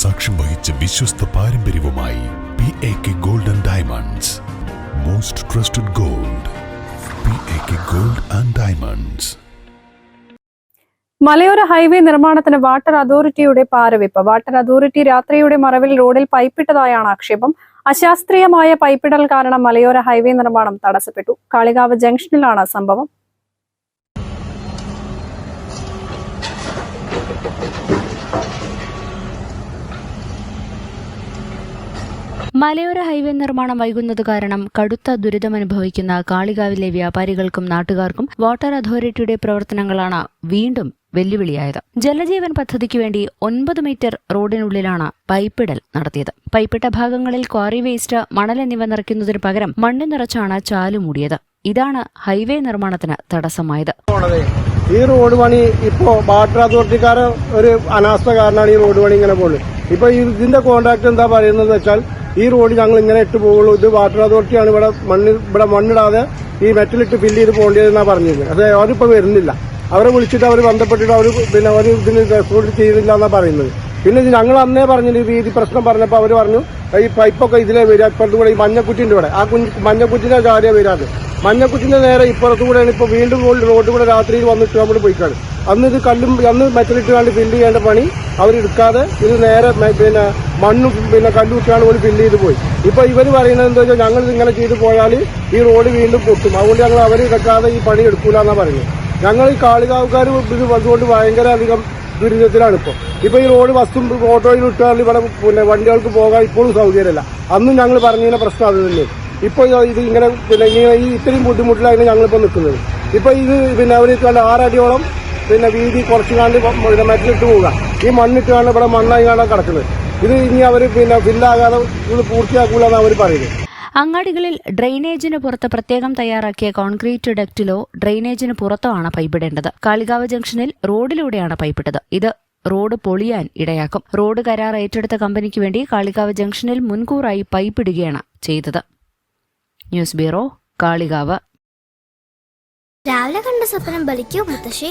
സാക്ഷ്യം വഹിച്ച വിശ്വസ്ത പാരമ്പര്യവുമായി P A K gold and diamonds most trusted gold P A K gold and diamonds മലയോര ഹൈവേ നിർമ്മാണത്തിന് വാട്ടർ അതോറിറ്റിയുടെ പാരവിപ്പ്. വാട്ടർ അതോറിറ്റി രാത്രിയുടെ മറവിൽ റോഡിൽ പൈപ്പിട്ടതായാണ് ആക്ഷേപം. അശാസ്ത്രീയമായ പൈപ്പിടൽ കാരണം മലയോര ഹൈവേ നിർമ്മാണം തടസ്സപ്പെട്ടു. കാളികാവ് ജംഗ്ഷനിലാണ് സംഭവം. മലയോര ഹൈവേ നിർമ്മാണം വൈകുന്നത് കാരണം കടുത്ത ദുരിതമനുഭവിക്കുന്ന കാളികാവിലെ വ്യാപാരികൾക്കും നാട്ടുകാർക്കും വാട്ടർ അതോറിറ്റിയുടെ പ്രവർത്തനങ്ങളാണ് വീണ്ടും വെല്ലുവിളിയായത്. ജലജീവൻ പദ്ധതിക്ക് വേണ്ടി ഒൻപത് മീറ്റർ റോഡിനുള്ളിലാണ് പൈപ്പിടൽ നടത്തിയത്. പൈപ്പിട്ട ഭാഗങ്ങളിൽ ക്വാറി വേസ്റ്റ് മണൽ എന്നിവ നിറയ്ക്കുന്നതിന് പകരം മണ്ണ് നിറച്ചാണ് ചാലു മൂടിയത്. ഇതാണ് ഹൈവേ നിർമ്മാണത്തിന് തടസ്സമായത്. ഈ റോഡ് പണി ഇപ്പോ വാട്ടർ അതോറിറ്റിക്കാരെ ഒരു അനാസ്ഥ കാരണമാണ് ഈ റോഡ് പണി ഇങ്ങനെ പോകുന്നത് ഇപ്പൊ ഇതിന്റെ കോൺട്രാക്ട് എന്താ പറയുന്നത് വെച്ചാൽ ഈ റോഡ് ഞങ്ങൾ ഇങ്ങനെ ഇട്ട് പോകുള്ളൂ. ഇത് വാട്ടർ അതോറിറ്റിയാണ് ഇവിടെ മണ്ണ് ഇവിടെ മണ്ണിടാതെ ഈ മെറ്റലിട്ട് ഫില്ല് ചെയ്ത് പോകേണ്ടതെന്നാ പറഞ്ഞത് അത് അവരിപ്പോ വരുന്നില്ല. അവരെ വിളിച്ചിട്ട് അവർ ബന്ധപ്പെട്ടിട്ട് അവർ പിന്നെ അവർ ഇതിന് റെസ്പോണ്ട് ചെയ്യുന്നില്ല എന്നാ പറയുന്നത്. പിന്നെ ഇത് ഞങ്ങൾ അന്നേ പറഞ്ഞില്ല ഈ രീതി പ്രശ്നം പറഞ്ഞപ്പോൾ അവർ പറഞ്ഞു ഈ പൈപ്പൊക്കെ ഇതിലേ വരിക ഇപ്പുറത്തും കൂടെ ഈ മഞ്ഞക്കുറ്റിന്റെ ഇവിടെ. ആ കുഞ്ഞ് മഞ്ഞക്കുറ്റിന്റെ കാര്യം വരാത്. മഞ്ഞക്കുറ്റിന്റെ നേരെ ഇപ്പുറത്തും കൂടെയാണ് ഇപ്പൊ വീണ്ടും റോഡ് റോഡ് കൂടെ രാത്രിയിൽ വന്നിട്ട് നമ്മൾ പോയിക്കാണ്. അന്ന് ഇത് കല്ലും അന്ന് മെറ്റലിട്ട് കണ്ട് ഫില്ല് ചെയ്യേണ്ട പണി അവരെടുക്കാതെ ഇത് നേരെ പിന്നെ മണ്ണും പിന്നെ കല്ലും പോലും ഫില്ല് ചെയ്ത് പോയി. ഇപ്പൊ ഇവർ പറയുന്നത് എന്താ വെച്ചാൽ ഞങ്ങൾ ഇങ്ങനെ ചെയ്തു പോയാൽ ഈ റോഡ് വീണ്ടും പൊട്ടും. അതുകൊണ്ട് ഞങ്ങൾ അവർ എടുക്കാതെ ഈ പണി എടുക്കൂല എന്നാ പറയുന്നത്. ഞങ്ങൾ ഈ കാളികാവുകാർ ഇത് അതുകൊണ്ട് ഭയങ്കര അധികം ദുരിതത്തിലാണ് ഇപ്പോൾ ഇപ്പൊ ഈ റോഡ് ബസ്സും ഓട്ടോയിൽ ഇട്ടാൽ ഇവിടെ പിന്നെ വണ്ടികൾക്ക് പോകാൻ ഇപ്പോഴും സൗകര്യമല്ല. അന്നും ഞങ്ങൾ പറഞ്ഞതിന്റെ പ്രശ്നം അത് തന്നെ ഇപ്പൊ ഇത് ഇങ്ങനെ പിന്നെ ഈ ഇത്രയും ബുദ്ധിമുട്ടിലായിരുന്നു ഞങ്ങളിപ്പോ നിൽക്കുന്നത്. ഇപ്പൊ ഇത് പിന്നെ അവർ ആറടിയോളം പിന്നെ വീതി കുറച്ച് കാണ്ട് പിന്നെ മറ്റിട്ട് പോവുക. ഈ മണ്ണിട്ട് കാണാൻ ഇവിടെ മണ്ണായി കാണാൻ കിടക്കുന്നത്. ഇത് ഇനി അവർ പിന്നെ ഫില്ലാകാതെ ഇത് പൂർത്തിയാക്കൂല എന്നാണ് അവർ പറയുന്നത്. അങ്ങാടികളിൽ ഡ്രെയിനേജിന് പുറത്ത് പ്രത്യേകം തയ്യാറാക്കിയ കോൺക്രീറ്റ് ഡക്റ്റിലോ ഡ്രെയിനേജിന് പുറത്തോ ആണ് പൈപ്പിടേണ്ടത്. കാളികാവ് ജംഗ്ഷനിൽ റോഡിലൂടെയാണ് പൈപ്പിട്ടത്. ഇത് റോഡ് പൊളിയാൻ ഇടയാക്കും. റോഡ് കരാർ ഏറ്റെടുത്ത കമ്പനിക്ക് വേണ്ടി കാളികാവ് ജംഗ്ഷനിൽ മുൻകൂറായി പൈപ്പിടുകയാണ് ചെയ്തത്. News bureau Kalikavu. രാവിലെ കണ്ട സ്വപ്നം ബലിക്കോ മുത്തശ്ശി?